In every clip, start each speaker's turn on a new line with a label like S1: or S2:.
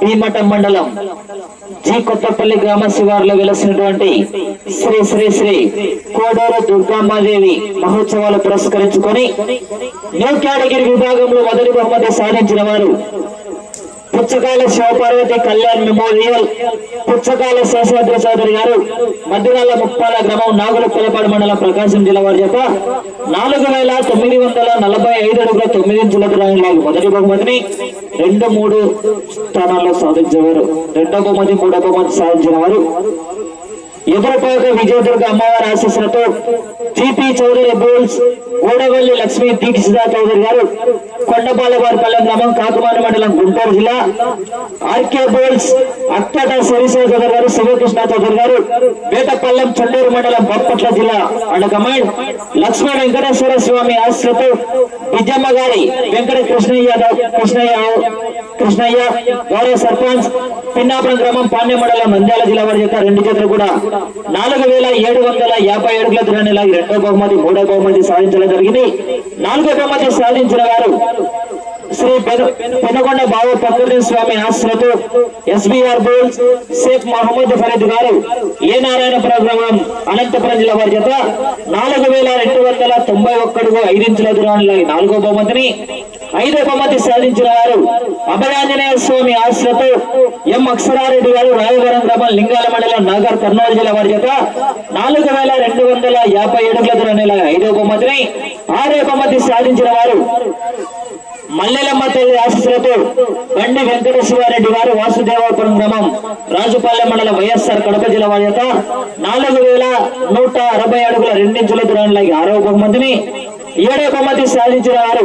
S1: భీమట మండలం జి కొత్తపల్లి గ్రామ శివారులో వెలసినటువంటి శ్రీ శ్రీ శ్రీ కోడూరు దుర్గామాదేవి మహోత్సవాలు పురస్కరించుకొని న్యూ కేటగిరి విభాగంలో మొదటి బహుమతి సాధించిన వారు పుచ్చకాయల శివపార్వతి కళ్యాణ్ మెమోరియల్ పుచ్చకాయల శేషాద్రి చౌదరి గారు మధ్యకాల ముప్పాల గ్రామం నాగుల పిల్లపాడు మండలం ప్రకాశం జిల్లా వారి చేత నాలుగు వేల తొమ్మిది వందల నలభై ఐదు అడుగుల తొమ్మిది ఇంచుల దూరాన్ని మొదటి బహుమతిని రెండు మూడు స్థానాల్లో సాధించేవారు. రెండో బహుమతి మూడో బహుమతి సాధించిన వారు ఎదురుపాక విజయదుర్గ అమ్మవారి ఆశీస్సులతో జిపి చౌదరి బోల్స్ గోడవల్లి లక్ష్మీ దీక్షిత చౌదరి గారు కొండపాలవారిపల్లెం గ్రామం కాకుమారి మండలం గుంటూరు జిల్లా. ఆర్కే బోల్స్ అక్కట శిరీష చౌదరి గారు శివకృష్ణ చౌదరి గారు వేటపల్లెం చండూరు మండలం బొప్పట్ల జిల్లా అండ్ కమాండ్ లక్ష్మీ వెంకటేశ్వర స్వామి ఆశీస్సులతో బిజమ్మ గారి వెంకట కృష్ణయ్య కృష్ణయ్య కృష్ణయ్య గౌరవ సర్పంచ్. పిన్నాపురం గ్రామం పాండ్య మండలం నంద్యాల జిల్లా వారి చేత రెండు చేతులు కూడా నాలుగు వేల ఏడు వందల యాభై ఏడు దూరాన్ని రెండో బహుమతి మూడో బహుమతి సాధించడం జరిగింది. నాలుగో బహుమతి సాధించిన వారు శ్రీ పెనుగొండ బాబు ప్రకృతి స్వామి ఆశ్రతో ఎస్బీఆర్ బోల్స్ షేక్ మహమ్మద్ ఫరీద్ గారు ఏ నారాయణ గ్రామం అనంతపురం జిల్లా వారి చేత నాలుగు వేల రెండు వందల తొంభై ఒక్కడుగు ఐదించుల దూరాన్ని నాలుగో బహుమతిని ఐదో బహుమతి సాధించిన వారు అభయాంజనేయ స్వామి ఆశ్రతో ఎం అక్షరారెడ్డి గారు రాయవరం గ్రామం లింగాల మండలం నాగర్ కర్నూలు జిల్లా వారి చేత నాలుగు వేల రెండు వందల యాభై ఏడుగుల దూరాన్ని ఐదో బహుమతిని ఆరో బహుమతి సాధించిన వారు మల్లెలమ్మ తల్లి ఆశీస్సులతో బండి వెంకటేశ్వరరెడ్డి గారు వాసుదేవాపురం గ్రామం రాజుపాలెం మండలం వైఎస్ఆర్ కడప జిల్లా వారి నాలుగు వేల నూట అరవై అడుగుల రెండించుల దూరాన్ని ఆరవ బహుమతిని ఏడవ బహుమతి సాధించిన వారు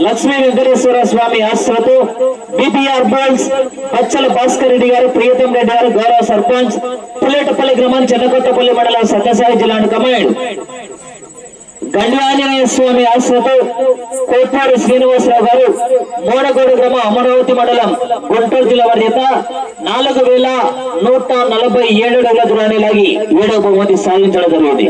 S1: లక్ష్మీ వెంకటేశ్వర స్వామి ఆశీస్సులతో బీపీఆర్ బాల్స్ పచ్చల భాస్కర్ రెడ్డి గారు ప్రియతం రెడ్డి గారు గౌరవ సర్పంచ్ పుల్లేటపల్లి గ్రామం చెన్నకొత్తపల్లి మండలం సత్యసాయి జిల్లా కమాండ్ గండ్యాంజనేయ స్వామి ఆశ్రతో కోట్పాడి శ్రీనివాసరావు గారు మోడగోడు గ్రామ అమరావతి మండలం గుంటూరు జిల్లా వారి చేత నాలుగు వేల నూట నలభై ఏడు అడుగుల దూరాన్ని లాగి ఏడవ బహుమతి సాధించడం జరిగింది.